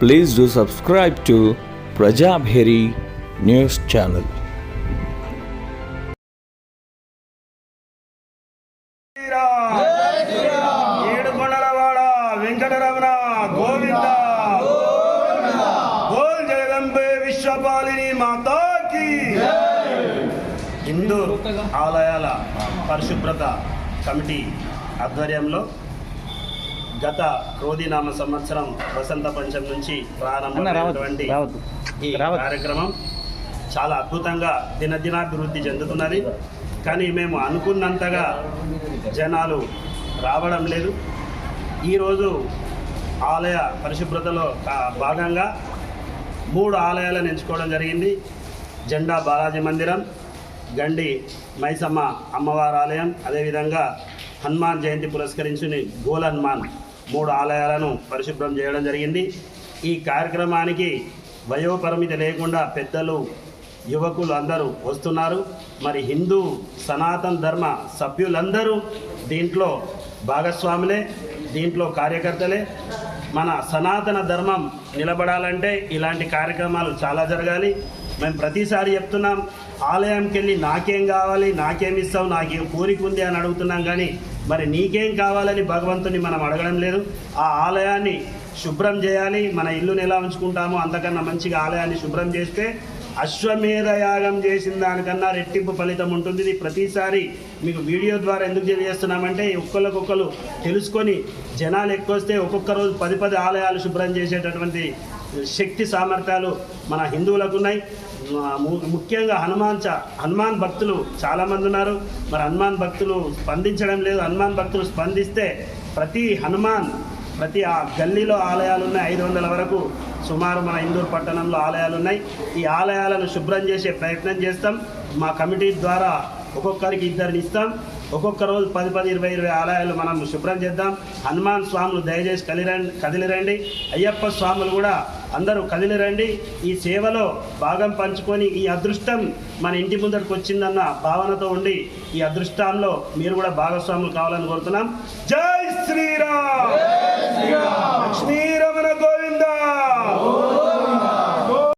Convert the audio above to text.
Please do subscribe to Prajabheri News Channel. ఏడుకొండలవాడ వెంకటరమణ గోవింద గోల్ జగదంబే విశ్వపాలిని మాతాకి హిందూ ఆలయాల పరిశుభ్రత కమిటీ ఆధ్వర్యంలో గత క్రోధినామ సంవత్సరం వసంత పంచం నుంచి ప్రారంభమైనటువంటి ఈ కార్యక్రమం చాలా అద్భుతంగా దినదినాభివృద్ధి చెందుతున్నది. కానీ మేము అనుకున్నంతగా జనాలు రావడం లేదు. ఈరోజు ఆలయ పరిశుభ్రతలో భాగంగా మూడు ఆలయాలను ఎంచుకోవడం జరిగింది. జెండా బాలాజీ మందిరం గండి మైసమ్మ అమ్మవారి ఆలయం అదేవిధంగా హనుమాన్ జయంతి పురస్కరించుని గోల్ హనుమాన్ మూడు ఆలయాలను పరిశుభ్రం చేయడం జరిగింది. ఈ కార్యక్రమానికి వయోపరిమితి లేకుండా పెద్దలు యువకులు అందరూ వస్తున్నారు. మరి హిందూ సనాతన ధర్మ సభ్యులందరూ దీంట్లో భాగస్వాములే దీంట్లో కార్యకర్తలే. మన సనాతన ధర్మం నిలబడాలంటే ఇలాంటి కార్యక్రమాలు చాలా జరగాలి. మేము ప్రతిసారి చెప్తున్నాం ఆలయంకి వెళ్ళి నాకేం కావాలి నాకేం ఇస్తావు నాకేం కోరిక ఉంది అని అడుగుతున్నాం కానీ మరి నీకేం కావాలని భగవంతుని మనం అడగడం లేదు. ఆ ఆలయాన్ని శుభ్రం చేయాలి మన ఇల్లుని ఎలా ఉంచుకుంటామో అంతకన్నా మంచిగా ఆలయాన్ని శుభ్రం చేస్తే అశ్వమేధ యాగం చేసిన దానికన్నా రెట్టింపు ఫలితం ఉంటుంది. ఇది ప్రతిసారి మీకు వీడియో ద్వారా ఎందుకు తెలియజేస్తున్నామంటే ఒక్కరికొకరు తెలుసుకొని జనాలు ఎక్కువ వస్తే ఒక్కొక్క రోజు పది పది ఆలయాలు శుభ్రం చేసేటటువంటి శక్తి సామర్థ్యాలు మన హిందువులకు ఉన్నాయి. ముఖ్యంగా హనుమాన్ చ హనుమాన్ భక్తులు చాలామంది ఉన్నారు. మరి హనుమాన్ భక్తులు స్పందించడం లేదు. హనుమాన్ భక్తులు స్పందిస్తే ప్రతి హనుమాన్ ప్రతి ఆ గల్లీలో ఆలయాలు ఉన్నాయి. ఐదు వందల వరకు సుమారు మన ఇందూరు పట్టణంలో ఆలయాలు ఉన్నాయి. ఈ ఆలయాలను శుభ్రం చేసే ప్రయత్నం చేస్తాం. మా కమిటీ ద్వారా ఒక్కొక్కరికి ఇద్దరిని ఇస్తాం. ఒక్కొక్క రోజు పది పది ఇరవై ఇరవై ఆలయాలు మనం శుభ్రం చేద్దాం. హనుమాన్ స్వాములు దయచేసి కదిలిరండి కదిలిరండి. అయ్యప్ప స్వాములు కూడా అందరూ కదిలిరండి ఈ సేవలో భాగం పంచుకొని ఈ అదృష్టం మన ఇంటి ముందరికి వచ్చిందన్న భావనతో ఉండి ఈ అదృష్టంలో మీరు కూడా భాగస్వాములు కావాలని కోరుతున్నాం. జై శ్రీరామ్!